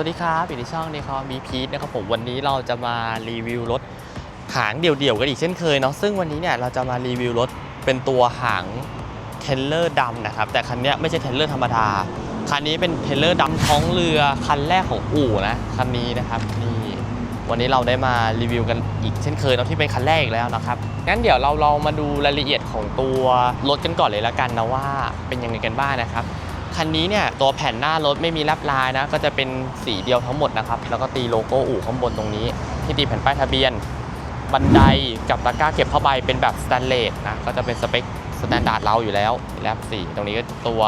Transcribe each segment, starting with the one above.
วัสดีครับอยู่ในช่องในคอมีพีทนะครับผมวันนี้เราจะมารีวิวรถหางเดี่ยวๆกันอีกเช่นเคยเนาะซึ่งวันนี้เนี่ยเราจะมารีวิวรถเป็นตัวหางเทเลอร์ดำนะครับแต่คันนี้ไม่ใช่เทเลอร์ธรรมดา คันนี้เป็นเทเลอร์ดำท้องเรือคันแรกของอู่นะคันนี้นะครับนี่วันนี้เราได้มารีวิวกันอีกเช่นเคยเนาะที่เป็นคันแรกอีกแล้วนะครับงั้นเดี๋ยวเราลองมาดูรายละเอียดของตัวรถกันก่อนเลยละกันนะว่าเป็นยังไงกันบ้างนะครับ คันนี้เนี่ยตัวแผ่นหน้ารถไม่มีแลบลายนะ ก็จะเป็นสีเดียวทั้งหมดนะครับ แล้วก็ตีโลโก้อู่ข้างบนตรงนี้ ที่ตีแผ่นป้ายทะเบียน บันไดกับตะกร้าเก็บผ้าใบเป็นแบบสแตนเลสนะ ก็จะเป็นสเปคสแตนดาร์ดเราอยู่แล้วแลบสีตรงนี้ก็ตัว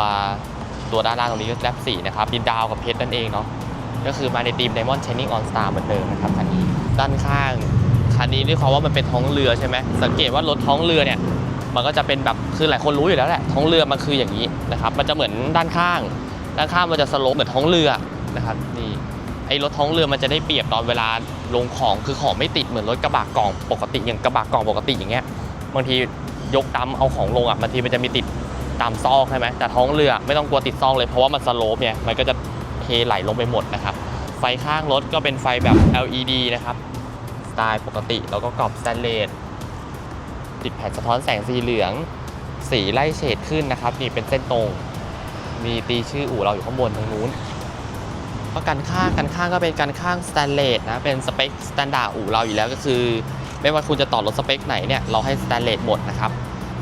ตัวด้านล่างตรงนี้ก็แลบสีนะครับดินดาวกับเพชรนั่นเองเนาะ ก็คือมาในทีม Diamond Shining On Star เหมือนเดิมนะครับคันนี้ ด้านข้างคันนี้ด้วยความว่ามันเป็นท้องเรือใช่ไหมสังเกตว่ารถท้องเรือเนี่ย มันก็จะเป็นแบบคือหลายคนรู้อยู่แล้วแหละท้องเรือมันคืออย่างนี้นะครับมันจะเหมือนด้านข้าง ด้านข้างมันจะสโลปเหมือนท้องเรือนะครับนี่ไอ้รถท้องเรือมันจะได้เปรียบตอนเวลาลงของคือของไม่ติดเหมือนรถกระบะกล่องปกติอย่างกระบะกล่องปกติอย่างเงี้ยบางทียกดำเอาของลงอะบางทีมันจะมีติดตามซอกใช่ไหมแต่ท้องเรือไม่ต้องกลัวติดซอกเลยเพราะว่ามันสโลปเนี่ยมันก็จะเทไหลลงไปหมดนะครับไฟข้างรถก็เป็นไฟแบบ LED นะครับสไตล์ปกติแล้วก็กรอบสแตนเลส ติดแผ่นสะท้อนแสงสีเหลือง สีไล่เฉดขึ้นนะครับ นี่เป็นเส้นตรง มีตีชื่ออู่เราอยู่ข้างบนตรงนู้นก็กันข้างกันข้างก็เป็นกันข้างสแตนเลสนะ เป็นสเปคสแตนดาร์ดอู่เราอยู่แล้วก็คือ ไม่ว่าคุณจะต่อรถสเปคไหนเนี่ยเราให้สแตนเลสหมดนะครับ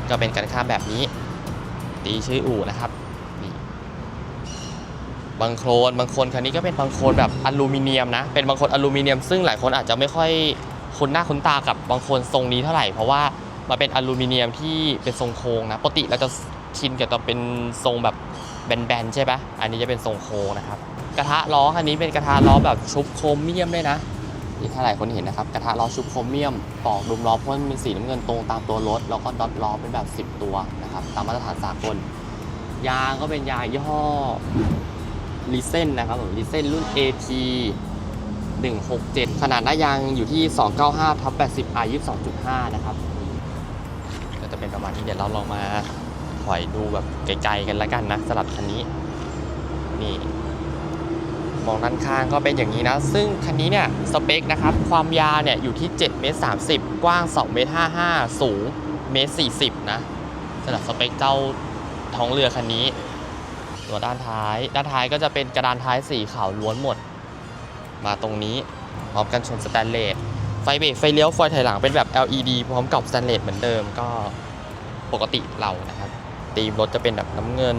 ก็เป็นกันข้างแบบนี้ ตีชื่ออู่นะครับนี่บางโครนบางคนคันนี้ก็เป็นบางโครนแบบอลูมิเนียมนะ เป็นบางโคนอลูมิเนียม ซึ่งหลายคนอาจจะไม่ค่อยคุ้นหน้าคุ้นตากับบางโคนทรงนี้เท่าไหร่เพราะว่า มันเป็นอลูมิเนียมที่เป็นทรงโค้งนะ ปกติเราจะชินกับตัวเป็นทรงแบบแบนๆใช่ปะอันนี้จะเป็นทรงโค้งนะครับ กระทะล้อคันนี้เป็นกระทะล้อแบบชุบโครเมียมด้วยนะนี่ถ้าหลายคนเห็นนะครับ กระทะล้อชุบโครเมียมปอกดุมล้อพ่นเป็นสีน้ำเงินตรงตามตัวรถ แล้วก็ดอทล้อเป็นแบบ 10 ตัวนะครับ ตามมาตรฐานสากล ยางก็เป็นยางยี่ห้อลิเซนนะครับผมลิเซนรุ่น AT 167 ขนาดหน้ายางอยู่ที่ 295ทับ80 R 22.5 นะครับ จะเป็นประมาณนี้เดี๋ยวเราลองมาถอยดูแบบไกลๆกันแล้วกันนะสำหรับคันนี้ นี่มองด้านข้างก็เป็นอย่างนี้นะ ซึ่งคันนี้เนี่ยสเปคนะครับ ความยาวเนี่ยอยู่ที่7เมตร30 กว้าง2เมตร55 สูงเมตร40 นะสำหรับสเปคเจ้าท้องเรือคันนี้ ตัวด้านท้าย ด้านท้ายก็จะเป็นกระดานท้ายสีขาวล้วนหมด มาตรงนี้พร้อมกันชนสแตนเลส เบรกไฟเลี้ยวไฟถอยหลังเป็นแบบ LED พร้อมกับสแตนเลสเหมือนเดิมก็ปกติเรานะครับตีมรถจะเป็นแบบน้ำเงิน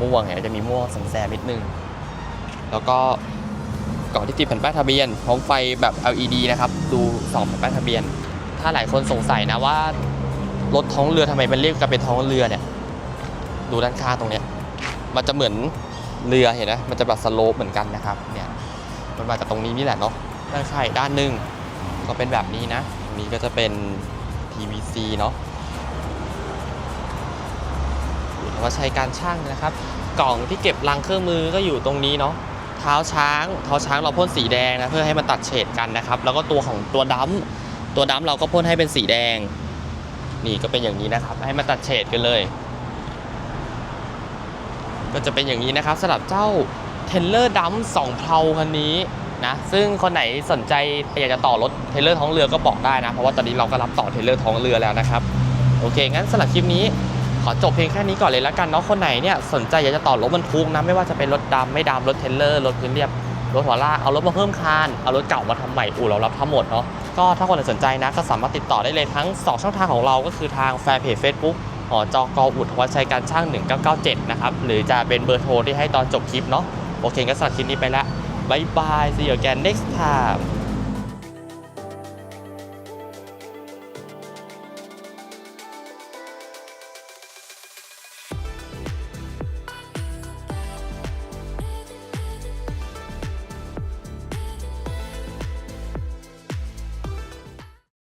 ม่วงเนี่ยจะมีม่วงสังแซมนิดนึง แล้วก็ก่อนที่ติดแผ่นป้ายทะเบียนพร้อมไฟแบบ LED นะครับดูสองแผ่นป้ายทะเบียน ถ้าหลายคนสงสัยนะว่ารถท้องเรือทำไมมันเรียกกันเป็นท้องเรือเนี่ยดูด้านข้างตรงเนี้ยมันจะเหมือนเรือเห็นไหมมันจะแบบสโลปเหมือนกันนะครับเนี่ยมันมาจากตรงนี้นี่แหละเนาะด้านข้างด้านหนึ่ง ก็เป็นแบบนี้นะนนี้ก็จะเป็น PVC เนาะธวัชชัยการช่างนะครับ กล่องที่เก็บรังเครื่องมือก็อยู่ตรงนี้เนาะเท้าช้างเท้าช้างเราพ่นสีแดงนะเพื่อให้มันตัดเฉดกันนะครับ แล้วก็ตัวของตัวดำตัวดำเราก็พ่นให้เป็นสีแดง นี่ก็เป็นอย่างนี้นะครับ ให้มันตัดเฉดกันเลย ก็จะเป็นอย่างนี้นะครับสำหรับเจ้าเทนเลอร์ดัมสองเพลาคันนี้ นะซึ่งคนไหนสนใจอยากจะต่อรถเทเลอร์ท้องเรือก็บอกได้นะ เพราะว่าตอนนี้เราก็รับต่อเทเลอร์ท้องเรือแล้วนะครับโอเค งั้นสำหรับคลิปนี้ขอจบเพียงแค่นี้ก่อนเลยแล้วกันเนาะคนไหนเนี่ยสนใจอยากจะต่อรถบรรทุกนะไม่ว่าจะเป็นรถดำไม่ดำรถเทรลเลอร์รถพื้นเรียบรถหัวลากเอารถมาเพิ่มคานเอารถเก่ามาทำใหม่อู่เรารับทั้งหมดเนาะก็ถ้าคนไหนสนใจนะก็สามารถติดต่อได้เลยทั้ง 2 ช่องทางของเราก็คือทางแฟนเพจ Facebook หอจอกออุทวัชชัยการช่าง 1997 นะครับ หรือจะเป็นเบอร์โทรที่ให้ตอนจบคลิปเนาะโอเคก็สำหรับคลิปนี้ไปแล้ว บายบาย see you again next time